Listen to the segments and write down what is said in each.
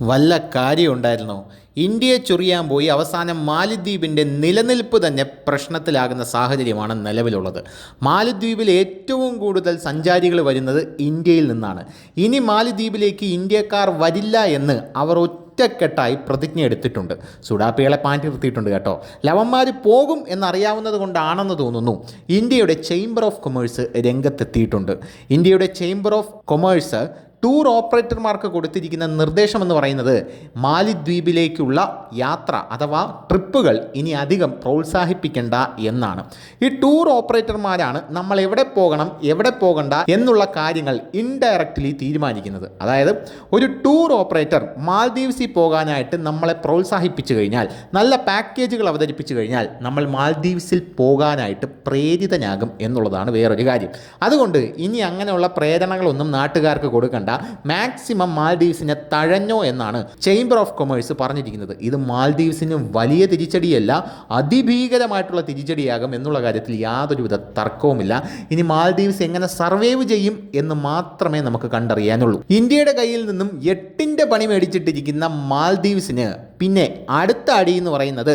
വല്ല കാര്യമുണ്ടായിരുന്നോ. ഇന്ത്യയെ ചൊറിയാൻ പോയി അവസാനം മാലിദ്വീപിന്റെ നിലനിൽപ്പ് തന്നെ പ്രശ്നത്തിലാകുന്ന സാഹചര്യമാണ് നിലവിലുള്ളത്. മാലിദ്വീപിൽ ഏറ്റവും കൂടുതൽ സഞ്ചാരികൾ വരുന്നത് ഇന്ത്യയിൽ നിന്നാണ്. ഇനി മാലിദ്വീപിലേക്ക് ഇന്ത്യക്കാർ വരില്ല എന്ന് അവർ ഒറ്റക്കെട്ടായി പ്രതിജ്ഞ എടുത്തിട്ടുണ്ട്. സുഡാപ്പികളെ പാറ്റി നിർത്തിയിട്ടുണ്ട് കേട്ടോ. ലവന്മാർ പോകും എന്നറിയാവുന്നത് കൊണ്ടാണെന്ന് തോന്നുന്നു. ഇന്ത്യയുടെ ചേംബർ ഓഫ് കൊമേഴ്സ് രംഗത്തെത്തിയിട്ടുണ്ട്. ഇന്ത്യയുടെ ചേംബർ ഓഫ് കൊമേഴ്സ് ടൂർ ഓപ്പറേറ്റർമാർക്ക് കൊടുത്തിരിക്കുന്ന നിർദ്ദേശം എന്ന് പറയുന്നത് മാലിദ്വീപിലേക്കുള്ള യാത്ര അഥവാ ട്രിപ്പുകൾ ഇനി അധികം പ്രോത്സാഹിപ്പിക്കേണ്ട എന്നാണ്. ഈ ടൂർ ഓപ്പറേറ്റർമാരാണ് നമ്മൾ എവിടെ പോകണം എവിടെ പോകണ്ട എന്നുള്ള കാര്യങ്ങൾ ഇൻഡയറക്റ്റ്ലി തീരുമാനിക്കുന്നത്. അതായത് ഒരു ടൂർ ഓപ്പറേറ്റർ മാൽദീവ്സിൽ പോകാനായിട്ട് നമ്മളെ പ്രോത്സാഹിപ്പിച്ചു കഴിഞ്ഞാൽ നല്ല പാക്കേജുകൾ അവതരിപ്പിച്ചു കഴിഞ്ഞാൽ നമ്മൾ മാൽദീവ്സിൽ പോകാനായിട്ട് പ്രേരിതനാകും എന്നുള്ളതാണ് വേറൊരു കാര്യം. അതുകൊണ്ട് ഇനി അങ്ങനെയുള്ള പ്രേരണകളൊന്നും നാട്ടുകാർക്ക് കൊടുക്കണ്ട. മാക്സിമം മാൽദീവ്സിനെ തഴഞ്ഞോ എന്നാണ് ചേംബർ ഓഫ് കൊമേഴ്സ് പറഞ്ഞിരിക്കുന്നത്. ഇത് മാൽദീവ്സിന് വലിയ തിരിച്ചടിയല്ല അതിഭീകരമായിട്ടുള്ള തിരിച്ചടിയാകും എന്നുള്ള കാര്യത്തിൽ യാതൊരുവിധ തർക്കവുമില്ല. ഇനി മാൽദീവ്സ് എങ്ങനെ സർവൈവ് ചെയ്യും എന്ന് മാത്രമേ നമുക്ക് കണ്ടറിയാനുള്ളൂ. ഇന്ത്യയുടെ കയ്യിൽ നിന്നും എട്ടിന്റെ പണി മേടിച്ചിട്ടിരിക്കുന്ന മാൽദീവ്സിന് പിന്നെ അടുത്ത അടി എന്ന് പറയുന്നത്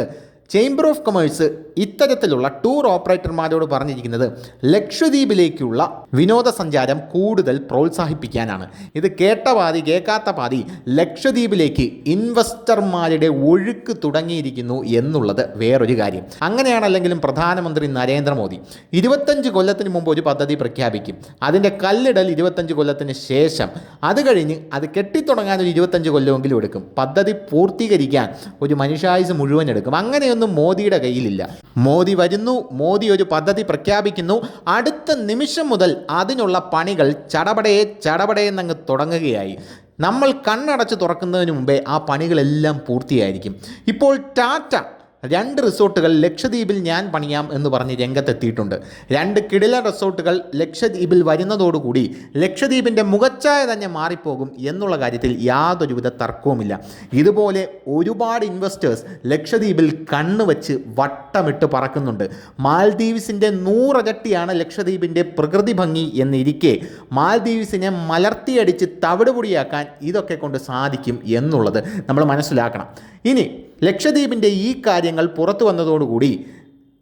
ചേംബർ ഓഫ് കൊമേഴ്സ് ഇത്തരത്തിലുള്ള ടൂർ ഓപ്പറേറ്റർമാരോട് പറഞ്ഞിരിക്കുന്നത് ലക്ഷദ്വീപിലേക്കുള്ള വിനോദസഞ്ചാരം കൂടുതൽ പ്രോത്സാഹിപ്പിക്കാനാണ്. ഇത് കേട്ട പാതി കേൾക്കാത്ത പാതി ലക്ഷദ്വീപിലേക്ക് ഇൻവെസ്റ്റർമാരുടെ ഒഴുക്ക് തുടങ്ങിയിരിക്കുന്നു എന്നുള്ളത് വേറൊരു കാര്യം. അങ്ങനെയാണല്ലെങ്കിലും പ്രധാനമന്ത്രി നരേന്ദ്രമോദി ഇരുപത്തഞ്ച് കൊല്ലത്തിന് മുമ്പ് ഒരു പദ്ധതി പ്രഖ്യാപിക്കും. അതിന്റെ കല്ലിടൽ ഇരുപത്തഞ്ച് കൊല്ലത്തിന് ശേഷം അത് കഴിഞ്ഞ് അത് കെട്ടിത്തുടങ്ങാൻ ഒരു ഇരുപത്തഞ്ച് കൊല്ലമെങ്കിലും എടുക്കും. പദ്ധതി പൂർത്തീകരിക്കാൻ ഒരു മനുഷ്യായുസ് മുഴുവൻ എടുക്കും. അങ്ങനെയൊന്നും മോദിയുടെ കയ്യിലില്ല. മോദി വരുന്നു മോദി ഒരു പദ്ധതി പ്രഖ്യാപിക്കുന്നു. അടുത്ത നിമിഷം മുതൽ അതിനുള്ള പണികൾ ചടപടയെ ചടപടയെന്നങ്ങ് തുടങ്ങുകയായി. നമ്മൾ കണ്ണടച്ച് തുറക്കുന്നതിന് മുമ്പേ ആ പണികളെല്ലാം പൂർത്തിയായിരിക്കും. ഇപ്പോൾ ടാറ്റ രണ്ട് റിസോർട്ടുകൾ ലക്ഷദ്വീപിൽ ഞാൻ പണിയാം എന്ന് പറഞ്ഞ് രംഗത്തെത്തിയിട്ടുണ്ട്. രണ്ട് കിടില റിസോർട്ടുകൾ ലക്ഷദ്വീപിൽ വരുന്നതോടുകൂടി ലക്ഷദ്വീപിന്റെ മുഖച്ഛായ തന്നെ മാറിപ്പോകും എന്നുള്ള കാര്യത്തിൽ യാതൊരുവിധ തർക്കവുമില്ല. ഇതുപോലെ ഒരുപാട് ഇൻവെസ്റ്റേഴ്സ് ലക്ഷദ്വീപിൽ കണ്ണുവച്ച് വട്ടമിട്ട് പറക്കുന്നുണ്ട്. മാൽദീവ്സിന്റെ നൂറകട്ടിയാണ് ലക്ഷദ്വീപിന്റെ പ്രകൃതി ഭംഗി എന്നിരിക്കെ മാൽദീവ്സിനെ മലർത്തിയടിച്ച് തവിടുപൊടിയാക്കാൻ ഇതൊക്കെ കൊണ്ട് സാധിക്കും എന്നുള്ളത് നമ്മൾ മനസ്സിലാക്കണം. ഇനി ലക്ഷദ്വീപിന്റെ ഈ കാര്യങ്ങൾ പുറത്തു വന്നതോടുകൂടി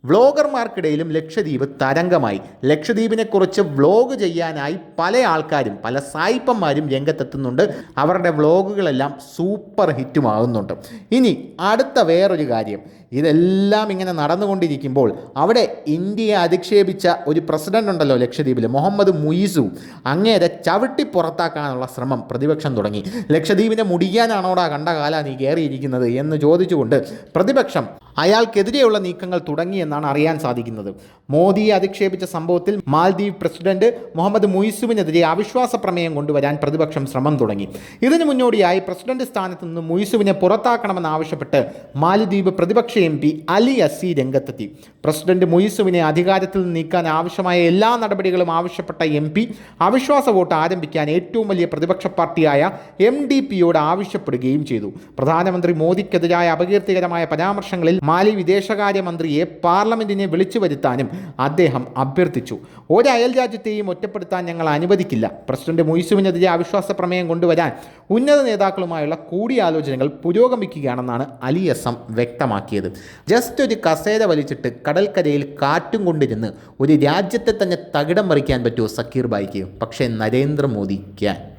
വ്ലോഗർമാർക്കിടയിലും ലക്ഷദ്വീപ് തരംഗമായി. ലക്ഷദ്വീപിനെക്കുറിച്ച് വ്ലോഗ് ചെയ്യാനായി പല ആൾക്കാരും പല സായിപ്പന്മാരും രംഗത്തെത്തുന്നുണ്ട്. അവരുടെ വ്ലോഗുകളെല്ലാം സൂപ്പർ ഹിറ്റുമാകുന്നുണ്ട്. ഇനി അടുത്ത വേറൊരു കാര്യം. ഇതെല്ലാം ഇങ്ങനെ നടന്നുകൊണ്ടിരിക്കുമ്പോൾ അവിടെ ഇന്ത്യയെ അധിക്ഷേപിച്ച ഒരു പ്രസിഡന്റ് ഉണ്ടല്ലോ ലക്ഷദ്വീപിൽ മുഹമ്മദ് മുയിസു. അങ്ങേരെ ചവിട്ടി പുറത്താക്കാനുള്ള ശ്രമം പ്രതിപക്ഷം തുടങ്ങി. ലക്ഷദ്വീപിനെ മുടിക്കാനാണോടാ കണ്ട കാല നീ കയറിയിരിക്കുന്നത് എന്ന് ചോദിച്ചുകൊണ്ട് പ്രതിപക്ഷം അയാൾക്കെതിരെയുള്ള നീക്കങ്ങൾ തുടങ്ങിയെന്നാണ് അറിയാൻ സാധിക്കുന്നത്. മോദിയെ അധിക്ഷേപിച്ച സംഭവത്തിൽ മാൽദ്വീപ് പ്രസിഡന്റ് മുഹമ്മദ് മുയിസുവിനെതിരെ അവിശ്വാസ പ്രമേയം കൊണ്ടുവരാൻ പ്രതിപക്ഷം ശ്രമം തുടങ്ങി. ഇതിനു മുന്നോടിയായി പ്രസിഡന്റ് സ്ഥാനത്ത് നിന്ന് മുയിസുവിനെ പുറത്താക്കണമെന്നാവശ്യപ്പെട്ട് മാലിദ്വീപ് പ്രതിപക്ഷ എം പി അലി അസി രംഗത്തെത്തി. പ്രസിഡന്റ് മുയിസുവിനെ അധികാരത്തിൽ നീക്കാൻ ആവശ്യമായ എല്ലാ നടപടികളും ആവശ്യപ്പെട്ട എം പി അവിശ്വാസ വോട്ട് ആരംഭിക്കാൻ ഏറ്റവും വലിയ പ്രതിപക്ഷ പാർട്ടിയായ എം ഡി പിയോട് ആവശ്യപ്പെടുകയും ചെയ്തു. പ്രധാനമന്ത്രി മോദിക്കെതിരായ അപകീർത്തികരമായ പരാമർശങ്ങളിൽ മാലി വിദേശകാര്യമന്ത്രിയെ പാർലമെന്റിനെ വിളിച്ചു വരുത്താനും അദ്ദേഹം അഭ്യർത്ഥിച്ചു. ഒരു അയൽ രാജ്യത്തെയും ഒറ്റപ്പെടുത്താൻ ഞങ്ങൾ അനുവദിക്കില്ല. പ്രസിഡന്റ് മുയിസുവിനെതിരെ അവിശ്വാസ പ്രമേയം കൊണ്ടുവരാൻ ഉന്നത നേതാക്കളുമായുള്ള കൂടിയാലോചനകൾ പുരോഗമിക്കുകയാണെന്നാണ് അലി എസ് എം വ്യക്തമാക്കിയത്. ജസ്റ്റ് ഒരു കസേര വലിച്ചിട്ട് കടൽക്കരയിൽ കാറ്റും കൊണ്ടിരുന്ന് ഒരു രാജ്യത്തെ തന്നെ തകിടം മറിക്കാൻ പറ്റുമോ സക്കീർ ബായിക്ക് പക്ഷേ നരേന്ദ്രമോദി ക്യാൻ